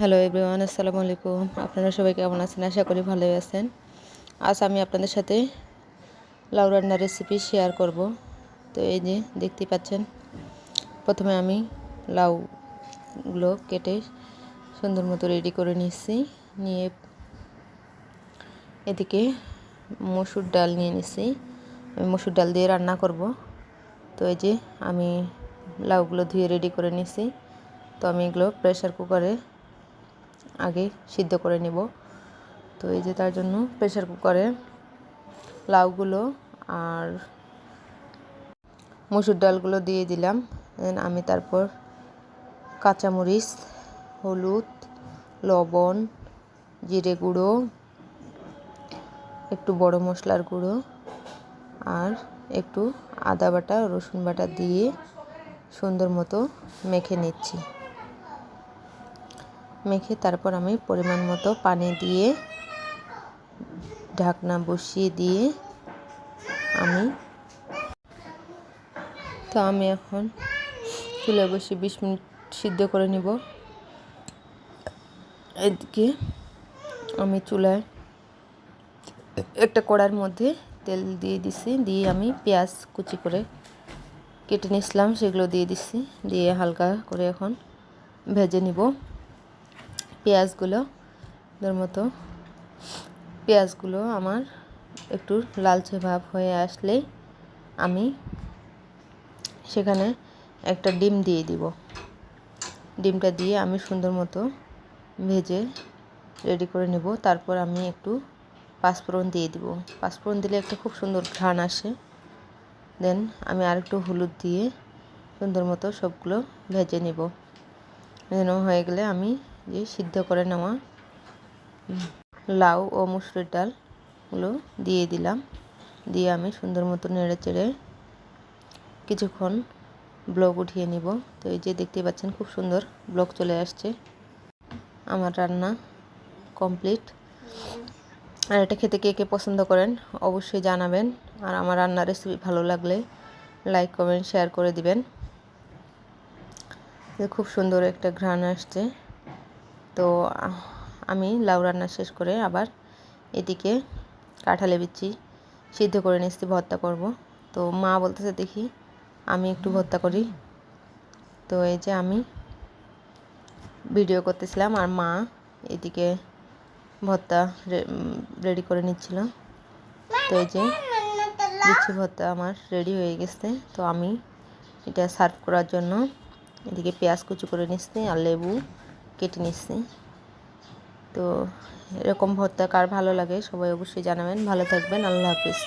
Hello everyone আসসালামু আলাইকুম আপনারা সবাই কেমন আছেন? আশা করি ভালোই আছেন। আজ আমি আপনাদের সাথে লাউ রান্নার রেসিপি শেয়ার করব। তো এই যে দেখতে পাচ্ছেন, প্রথমে আমি লাউগুলো কেটে সুন্দর মতো রেডি করে নিচ্ছি নিয়ে এদিকে মসুর ডাল নিয়ে নিচ্ছি আমি মসুর ডাল দিয়ে রান্না করব। তো এই যে আমি লাউগুলো ধুয়ে রেডি করে নিচ্ছি তো আমি এগুলো প্রেশার কুকারে আগে সিদ্ধ করে নেব। তো এই যে তার জন্য প্রেশার কুকারে লাউগুলো আর মসুর ডালগুলো দিয়ে দিলাম। আমি তারপর কাঁচামরিচ, হলুদ, লবণ, জিরে গুঁড়ো, একটু বড় মশলার গুঁড়ো আর একটু আদা বাটা, রসুন বাটা দিয়ে সুন্দর মতো মেখে নিচ্ছি। মেখে তারপর আমি পরিমাণ মতো পানি দিয়ে ঢাকনা বসিয়ে দিয়ে আমি তো আমি এখন চুলে বসে বিশ মিনিট সিদ্ধ করে নিব। এদিকে আমি চুলায় একটা কড়ার মধ্যে তেল দিয়ে দিছি, দিয়ে আমি পেঁয়াজ কুচি করে কেটে নিয়েছিলাম, সেগুলো দিয়ে দিচ্ছি দিয়ে হালকা করে এখন ভেজে নিব। পেঁয়াজগুলো এর মতো। পেঁয়াজগুলো আমার একটু লালচে ভাব হয়ে আসলে আমি সেখানে একটা ডিম দিয়ে দিব। ডিমটা দিয়ে আমি সুন্দর মতো ভেজে রেডি করে নেব। তারপর আমি একটু পাঁচফোড়ন দিয়ে দিব। পাঁচফোড়ন দিলে একটা খুব সুন্দর ঘ্রাণ আসে। দেন আমি আরেকটু হলুদ দিয়ে সুন্দর মতো সবগুলো ভেজে নেব। ভেজানো হয়ে গেলে আমি যে সিদ্ধ করে নেওয়া লাউ ও মুসুরির ডালগুলো দিয়ে দিলাম। দিয়ে আমি সুন্দর মতো নেড়ে চেড়ে কিছুক্ষণ ব্লক উঠিয়ে নিব। তো এই যে দেখতে পাচ্ছেন খুব সুন্দর ব্লক চলে আসছে। আমার রান্না কমপ্লিট। আর এটা খেতে কে কে পছন্দ করেন অবশ্যই জানাবেন। আর আমার রান্নার রেসিপি ভালো লাগলে লাইক কমেন্ট শেয়ার করে দিবেন। খুব সুন্দর একটা ঘ্রাণ আসছে। তো আমি লাউ রান্না শেষ করে আবার এদিকে কাঁঠালে বিচি সিদ্ধ করে নিচ্ছি ভর্তা করব। তো মা বলতেছে, দেখি, আমি একটু ভর্তা করি। তো এই যে আমি ভিডিও করতেছিলাম আর মা এদিকে ভর্তা রেডি করে নিচ্ছিল। তো এই যে লিচি ভর্তা আমার রেডি হয়ে গেছে। তো আমি এটা সার্ভ করার জন্য এদিকে পেঁয়াজ কুচি করে নিচ্ছি আর লেবু কেটে নিচ্ছি। তো এরকম ভর্তা কার ভালো লাগে সবাই অবশ্যই জানাবেন। ভালো থাকবেন। আল্লাহ হাফিজ।